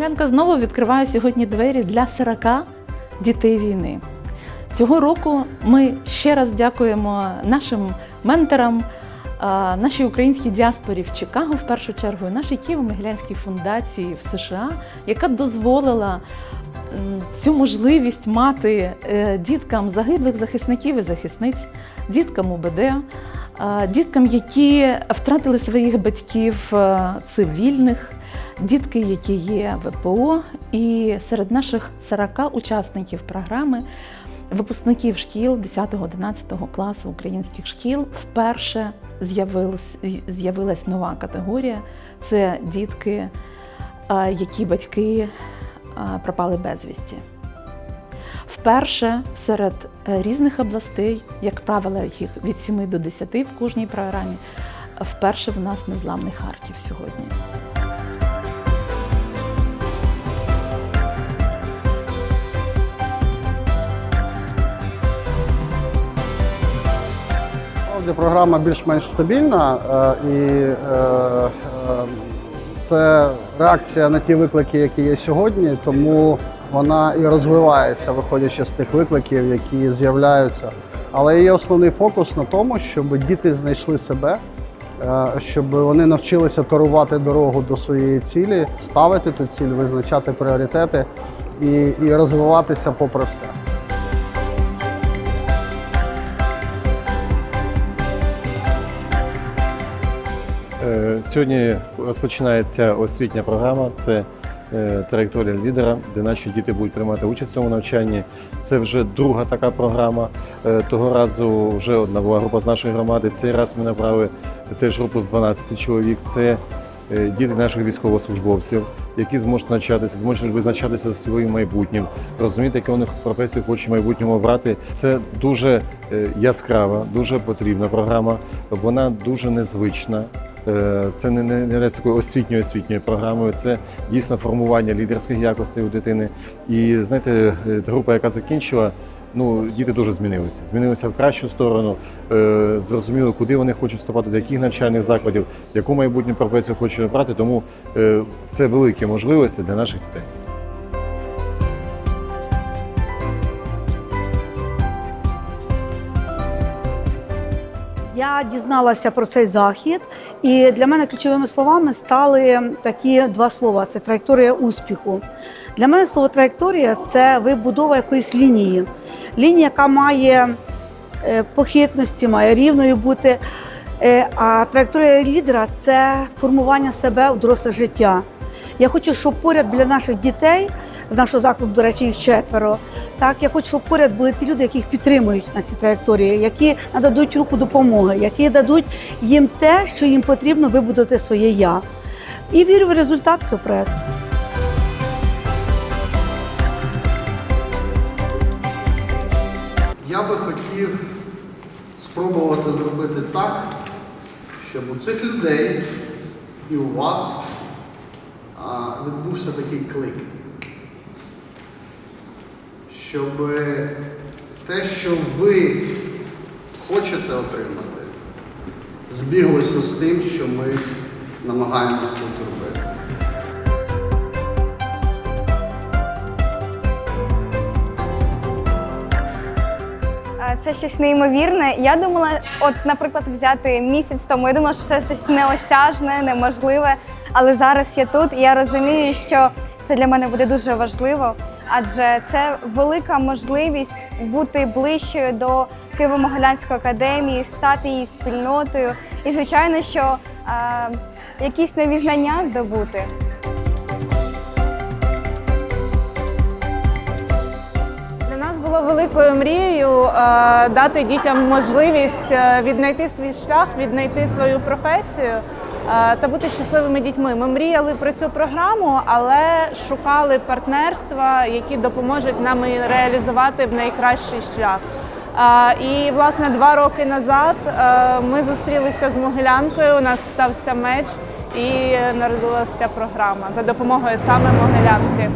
Могилянка знову відкриває сьогодні двері для 40 дітей війни. Цього року ми ще раз дякуємо нашим менторам, нашій українській діаспорі в Чикаго, в першу чергу, і нашій Києво-Могилянській фундації в США, яка дозволила цю можливість мати е, діткам загиблих захисників і захисниць, діткам УБД, діткам, які втратили своїх батьків е, цивільних, дітки, які є ВПО, і серед наших 40 учасників програми. Випускників шкіл 10-11 класу українських шкіл вперше з'явилась, з'явилась нова категорія. Це дітки, які батьки пропали безвісті. Вперше серед е, різних областей, як правило, їх від 7 до 10 в кожній програмі, вперше в нас незламний Харків сьогодні. Насправді програма більш-менш стабільна е, і е, е, це реакція на ті виклики, які є сьогодні, тому вона і розвивається, виходячи з тих викликів, які з'являються. Але її основний фокус на тому, щоб діти знайшли себе, щоб вони навчилися торувати дорогу до своєї цілі, ставити ту ціль, визначати пріоритети і, і розвиватися попри все. Сьогодні розпочинається освітня програма. Це е, траєкторія лідера, де наші діти будуть приймати участь в цьому навчанні. Це вже друга така програма. Е, Того разу вже одна була група з нашої громади. Цей раз ми направили теж групу з 12 чоловік. Це е, діти наших військовослужбовців, які зможуть навчатися, зможуть визначатися своїм майбутнім, розуміти, яку вони професію хочуть в майбутньому обрати. Це дуже е, яскрава, дуже потрібна програма. Вона дуже незвична. Е, Це не, не, не такою освітньою освітньою програмою, це дійсно формування лідерських якостей у дитини. І знаєте, е, група, яка закінчила, ну діти дуже змінилися. Змінилися в кращу сторону, е, зрозуміли, куди вони хочуть вступати, до яких навчальних закладів, яку майбутню професію хочуть обрати. Тому е, це великі можливості для наших дітей. Я дізналася про цей захід, і для мене ключовими словами стали такі два слова: це траєкторія успіху. Для мене слово траєкторія це вибудова якоїсь лінії. Лінія, яка має е, похитності, має рівною бути. Е, А траєкторія лідера це формування себе у доросле життя. Я хочу, щоб поряд біля наших дітей, з нашого закладу, до речі, їх четверо. Так, я хочу, щоб поряд були ті люди, які їх підтримують на цій траєкторії, які нададуть руку допомоги, які дадуть їм те, що їм потрібно вибудувати своє я. І вірю в результат цього проекту. Я би хотів спробувати зробити так, щоб у цих людей і у вас відбувся такий клик. Щоб те, що ви хочете отримати, збіглося з тим, що ми намагаємось тут робити. Е, Це щось неймовірне. Я думала, от, наприклад, взяти місяць тому. Я думала, що це щось неосяжне, неможливе. Але зараз я тут і я розумію, що це для мене буде дуже важливо, адже це велика можливість бути ближчою до Києво-Могилянської академії, стати її спільнотою. І, звичайно, що е, якісь нові знання здобути. Було великою мрією е, дати дітям можливість е, віднайти свій шлях, віднайти свою професію та бути щасливими дітьми. Ми мріяли про цю програму, але шукали партнерства, які допоможуть нам реалізувати в найкращий шлях. Е, І власне два роки назад е, ми зустрілися з Могилянкою. У нас стався меч і народилася програма за допомогою саме Могилянки.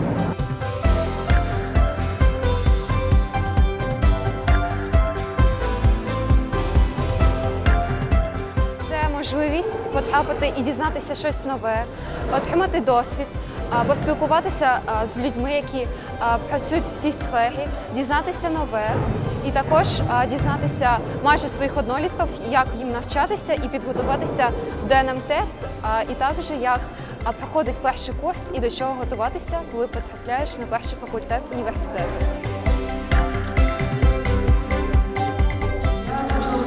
Це можливість потрапити і дізнатися щось нове, отримати досвід, поспілкуватися з людьми, які працюють в цій сфері, дізнатися нове, і також дізнатися майже своїх однолітків, як їм навчатися і підготуватися до НМТ, і також як проходить перший курс і до чого готуватися, коли потрапляєш на перший факультет університету.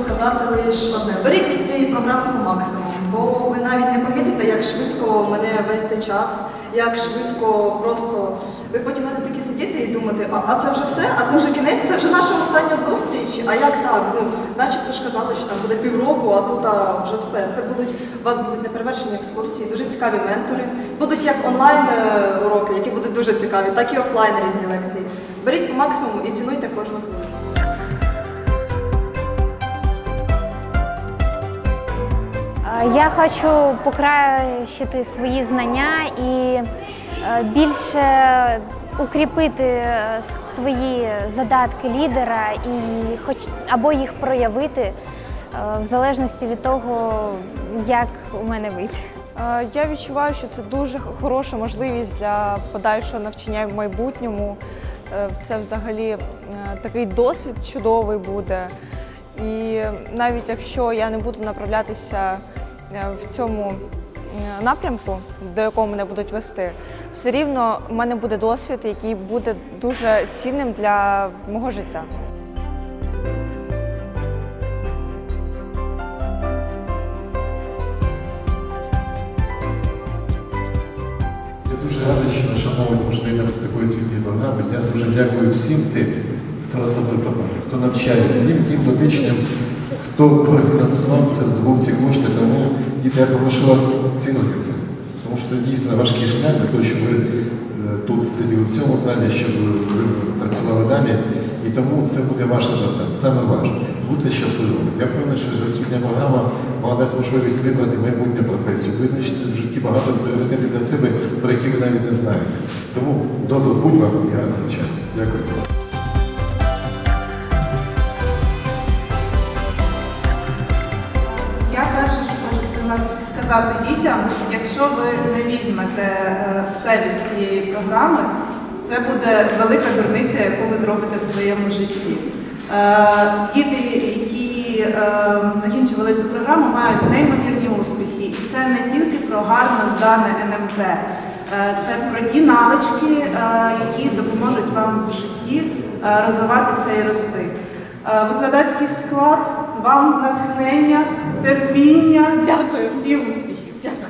Сказати лише одне. Беріть від цієї програми по максимуму, бо ви навіть не помітите, як швидко мене весь цей час, як швидко просто ви потім будете такі сидіти і думати, а, а це вже все, а це вже кінець, це вже наша остання зустріч. А як так? Ну, начебто ж казали, що там буде півроку, а тут а, вже все. Це будуть у вас будуть неперевершені екскурсії, дуже цікаві ментори. Будуть як онлайн е, уроки, які будуть дуже цікаві, так і офлайн різні лекції. Беріть по максимуму і цінуйте кожну хвилину. Я хочу покращити свої знання і е, більше укріпити е, свої задатки лідера і хоч або їх проявити е, в залежності від того, як у мене вийде. Я відчуваю, що це дуже хороша можливість для подальшого навчання в майбутньому. Це взагалі такий досвід чудовий буде. І навіть якщо я не буду направлятися в цьому е, напрямку, до якого мене будуть вести, все рівно в мене буде досвід, який буде дуже цінним для мого життя. Я дуже радий, що наша молодь може доєднатися з освітньої програми. Я дуже дякую всім тим, хто розробив програму, хто навчає, всім тим дотичним, хто профінансував це, здобув ці кошти. Тому діти, я прошу вас цінувати це. Тому що це дійсно важкий шлях для того, щоб ви е, тут сиділи в цьому залі, щоб ви працювали далі. І тому це буде ваше завдання, саме ваше. Будьте щасливими. Я впевнений, що освітня програма вам дасть можливість вибрати майбутню професію, визначити в житті багато пріоритетів для себе, про які ви навіть не знаєте. Тому добре путь вам і гарного навчання. Дякую. Сказати, дітям, якщо ви не візьмете е, все від цієї програми, це буде велика дурниця, яку ви зробите в своєму житті. Е, Діти, які е, закінчували цю програму, мають неймовірні успіхи. І це не тільки про гарно здане НМТ, е, це про ті навички, які допоможуть вам в житті розвиватися і рости. Викладацький склад, вам натхнення, терпіння. Дякую і успіхів. Дякую.